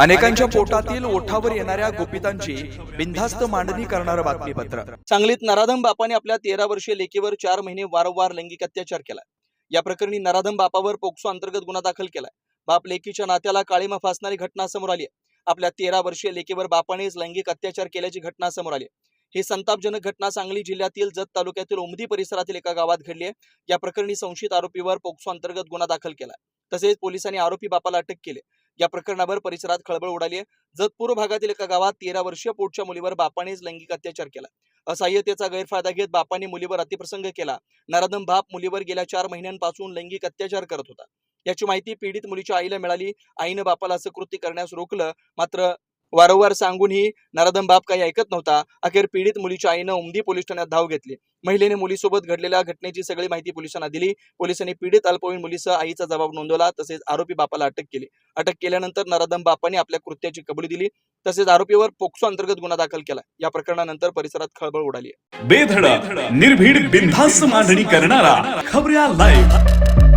अनेकांच्या पोटातील ओठावर येणाऱ्या गोपितांची बिनधास्त मांडणी करणारं बातमीपत्र. सांगलीत नराधम बापाने आपल्या तेरा वर्षीय लेकीवर चार महिने वारंवार लैंगिक अत्याचार केलाय या प्रकरणी नराधम बापावर पोक्सो अंतर्गत गुन्हा दाखल केलाय. बाप लेकीच्या नात्याला काळीमा फासणारी घटना समोर आली आहे. आपल्या तेरा वर्षीय लेकीवर बापानेच लैंगिक अत्याचार केल्याची घटना समोर आली ही संतापजनक घटना सांगली जिल्ह्यातील जत तालुक्यातील उमदी परिसरातील एका गावात घडली आहे. या प्रकरणी संशयित आरोपीवर पोक्सो अंतर्गत गुन्हा दाखल केला तसेच पोलिसांनी आरोपी बापाला अटक केली या प्रकरणावर परिसरात खळबळ उडाली आहे. जतपूर भागातील एका गावात तेरा वर्षीय पोटच्या मुलीवर बापानेच लैंगिक अत्याचार केला. असहाय्यतेचा गैरफायदा घेत बापाने मुलीवर अतिप्रसंग केला. नराधम बाप मुलीवर गेल्या चार महिन्यांपासून लैंगिक अत्याचार करत होता. याची माहिती पीडित मुलीच्या आईला मिळाली. आईनं बापाला असं कृत्य करण्यास रोखलं. मात्र वारंवार सांगूनही नराधम बाप काही ऐकत नव्हता. अखेर पीडित मुलीच्या आईनं उमदी पोलीस ठाण्यात धाव घेतली. महिलेने मुलीसोबत घडलेल्या घटनेची सगळी माहिती पोलिसांना दिली. पोलिसांनी पीडित अल्पवयीन मुलीसह आईचा जबाब नोंदवला. तसेच आरोपी बापाला अटक केली. अटक केल्यानंतर नराधम बापाने आपल्या कृत्याची कबुली दिली. तसेच आरोपीवर पोक्सो अंतर्गत गुन्हा दाखल केला. या प्रकरणानंतर परिसरात खळबळ उडाली आहे. बेधडक निर्भीड बिनधास्त मांडणी करणारा खबऱ्या लाईव्ह